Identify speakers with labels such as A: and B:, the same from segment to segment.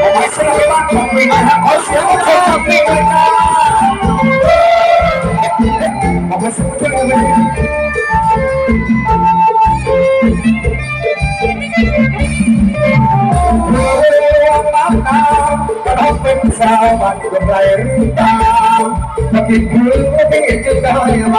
A: ผมไม่เชื่อว่าผมมีใครขอเสียงของคนกับพี่เลยนะผมไม่เชื่อเลยน้ำตาจะต้องเป็นสาวบ้านกำไรหรือตามมากินพื้นไม่ได้จึงได้ไหม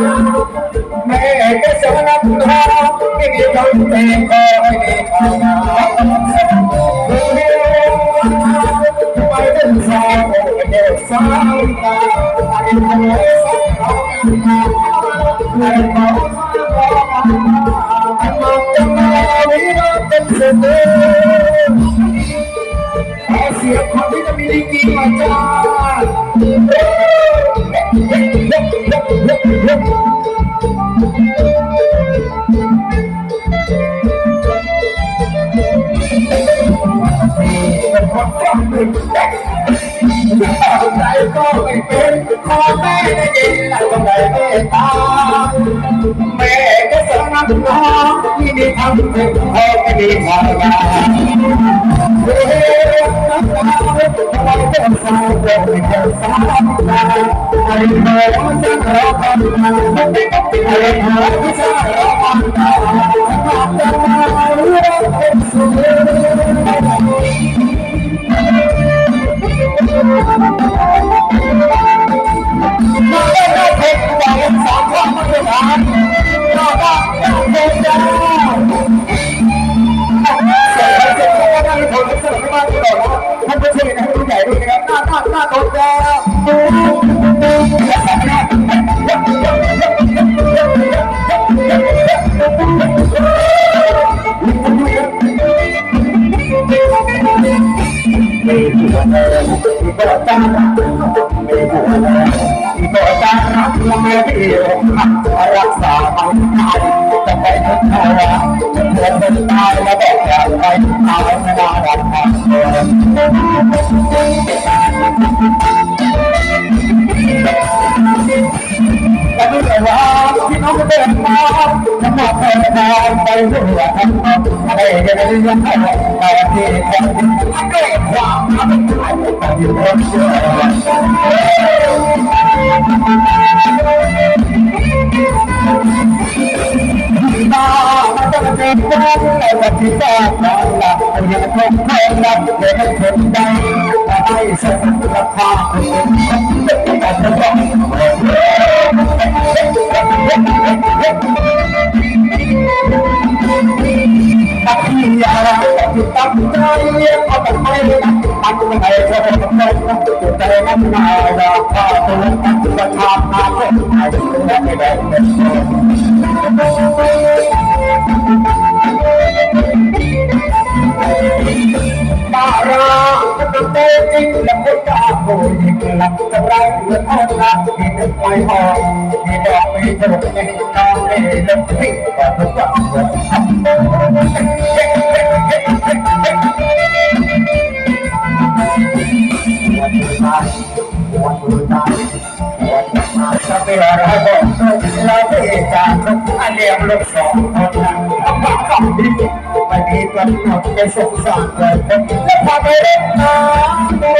A: งนาไปเป็นสาวเด็กสาวตาไอ้คน ตตาแม่ก็สนับสนุนที่มีทำถึงพ่อไม่มีภรรยาเฮ้ยน้ำตาทำไมเป็นสาวโดนเป็นสาวตาไอ้เมื่อจะรอความตาไอ้เมื่อจะรอความตาจะมา นะครับหน้าหน้าหน้าโต๊ะแล้วมีหัวเดินมีตัวตั้งมีหัวเดินมีตัวตั้งรักลาเดียวรักษาไม่ได้จะไปทุกทางจะเป็นตายแล้วบอกอย่าไปเอาไม่ได้รัก ที่น้องเดินมาจะมาแพ้ทางไปเรื่อยๆทั้งหมดไม่ได้เรื่องอะไรแต่ที่คนที่เกิดความรักต้องอยู่บนเชื่อมาจะม ยาที่ตั้งใจเอาแต่ไม่ตั้งใจจะเป็นคนจุดใจนั้นมาราคาตัวตั้งราคามาเป็นไอ้ไม่ได้เป็นคนบาราเป็นเต้จริงและคนกล้าโวยหลักจะไรเงินทองรักที่นึกไว้หอมที่ดอกไม่ถูกไม่น้องไม่เลิกทิ้งก็ทุกวัน อันเดียวลูกสองคนนั้นปากคำดีไม่มีกำหนดจะสงสารเลยและพาไปเล่นน้ำ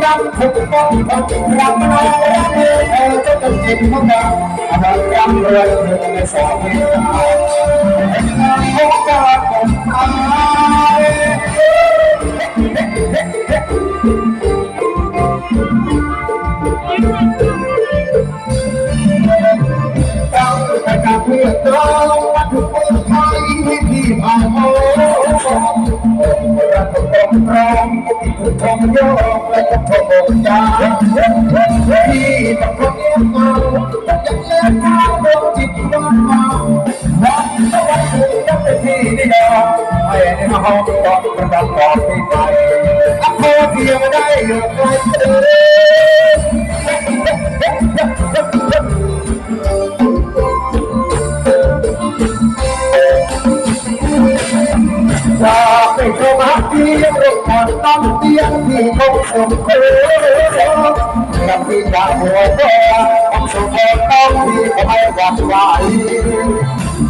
A: งต้นรำถูกต้องต้องรำเรารำเธอจะต้องจิตของเราเรารำรวยเธอไม่สองเวลาเป็นงานขอการของไทย ถูกทงโยกและก็ทงยาที่ต้องทง ยังรบกวนต้นเตี้ยที่คงสมควรนำที่จากหัวตัวของสุขต้องที่ไม่หวั่นไหว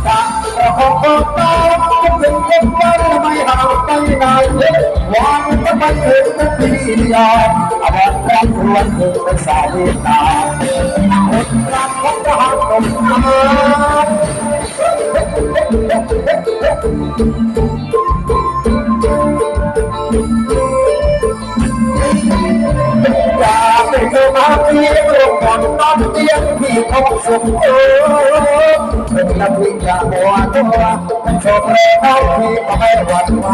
A: จากกระหอบก็ต้องเป็นคนวันไม่ห่างไปไหนวันก็ไม่ถึงนาทีเดียวอาบัติรักควรถึงเป็นสายตาคนรักของทหารตก มาเพียงลงก่อนนอนเตียงที่คงสุขเออเป็นนักวิ่งจากหัวตัวเป็นชคเร็วที่ก็ไม่หวั่นไหว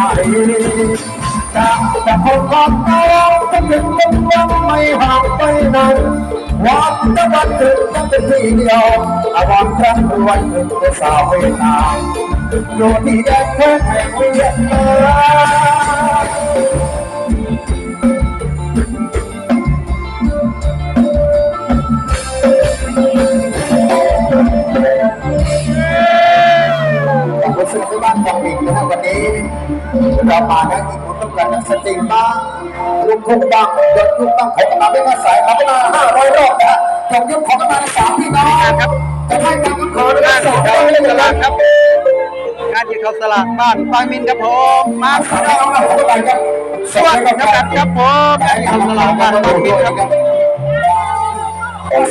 A: จากแต่คนก็ต้องจะถึงยังยังไม่ห่างไปไหนวันตะวันถึงจะเป็นที่เดียวอาวันครั้งวันถึงเป็สาวเวทนาอยู่ที่แดนแค่แห่งเวียนมผ สึกที่บ้านของอีกนะครับวันนี้เรามาทั้งอีกคนต้องการนักสตรีบ้างลูกทุ่งบ้างยศลูกบ้างผมมาเป็นอาศัยมาเป็นมาห้าร้อยรอบนะฮะผมยกของมาสามพี่น้องครับจะให้การขอด้วยสองร้อยเลยนะครับ
B: การยืนเขาสลากบ้านฟางมินครับผมมา
A: สามพี่น้องเราขอไปครับ
B: สวัสดีครับครับผมการยืนเขาสลากบ้านฟางมินครับ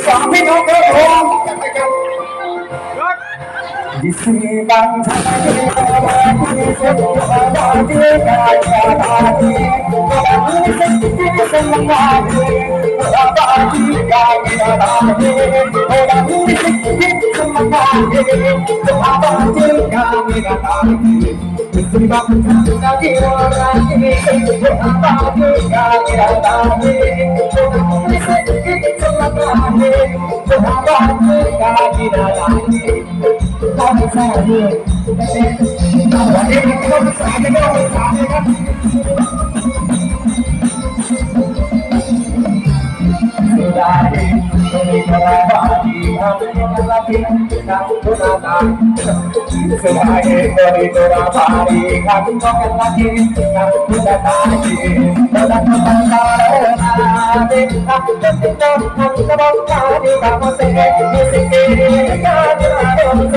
A: สามพี่น้องครับผม ครับ Di ต้องไม่ใช่เลยวันนี้ต้องสามไม่ต้องสามเลยครับสุดาดีมีกระบาดีทำให้กระพินนักตุนาตาสุดาดีมีกระบาดีทำให้กระพินนักตุนาตาดีตอนนั้นมันตาโอนาดีทำให้กระพินนักตุนาตาดีทำให้เสียมีสิ่งที่กาที่เราต้องสิ่งที่เราต้องการที่เราต้องสิ่งที่เราต้องสิ่งที่เรา ต้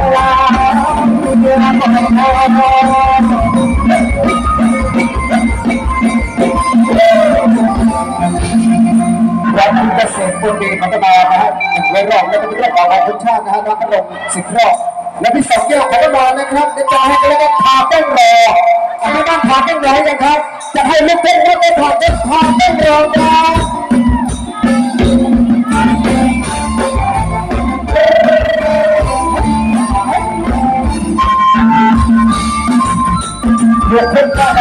A: วัดเกษตรบุรีพัฒนานะฮะรอแลกนเรื่องของวักชาตินะฮน้องกระงสิบรอบและพี่สองแก้วพัฒนานะครับเดี๋ยจะให้กันแล้วก็พาเป้นรออันนี้ต้องพาเป้นรอให้กันครับ จะให้ลูกเต้นก็ต้องพาเต้นพาเป้นรอจ้า ¡No, no!